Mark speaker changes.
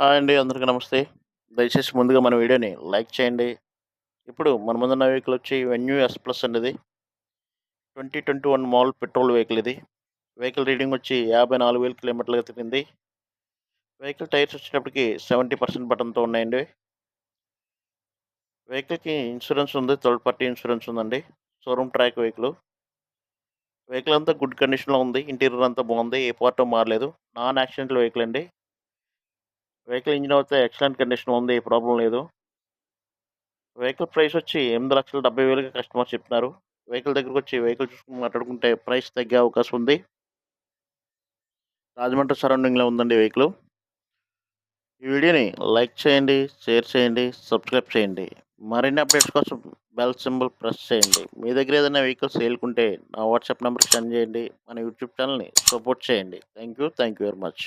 Speaker 1: Hi అండి అందరికీ నమస్తే. దయచేసి ముందుగా మన వీడియోని లైక్ చేయండి. ఇప్పుడు మన ముందున్న వెహికల్ వచ్చి వెన్యూ ఎస్ ప్లస్ అండి ఇది twenty twenty one mall petrol vehicle ఇది. వెహికల్ రీడింగ్ వచ్చి యాభై నాలుగు వేల కిలోమీటర్లుగా తిరిగింది. వెహికల్ టైర్స్ వచ్చేటప్పటికి సెవెంటీ పర్సెంట్ బటన్తో ఉన్నాయండి. వెహికల్కి ఇన్సూరెన్స్ ఉంది థర్డ్ పార్టీ ఇన్సూరెన్స్ ఉందండి. Showroom track vehicle. వెహికల్ అంతా గుడ్ కండిషన్లో ఉంది ఇంటీరియర్ అంతా బాగుంది ఏ పార్ట్ మారలేదు. నాన్ యాక్సిడెంటల్ వెహికల్ అండి. వెహికల్ ఇంజిన్ అయితే ఎక్సలెంట్ కండిషన్ ఉంది ఏ ప్రాబ్లం లేదు. వెహికల్ ప్రైస్ వచ్చి ఎనిమిది లక్షల డెబ్బై వేలుగా కస్టమర్ చెప్తున్నారు. వెహికల్ దగ్గరకు వచ్చి వెహికల్ చూసుకుని మాట్లాడుకుంటే ప్రైస్ తగ్గే అవకాశం ఉంది. రాజమండ్రి సరౌండింగ్లో ఉందండి వెహికల్ ఈ వీడియోని లైక్ చేయండి షేర్ చేయండి సబ్స్క్రైబ్ చేయండి. మరిన్ని అప్డేట్స్ కోసం బెల్ సింబల్ ప్రెస్ చేయండి. మీ దగ్గర ఏదైనా వెహికల్ సేల్కుంటే నా వాట్సాప్ నెంబర్కి సెండ్ చేయండి. మన యూట్యూబ్ ఛానల్ని సపోర్ట్ చేయండి. Thank you thank you very much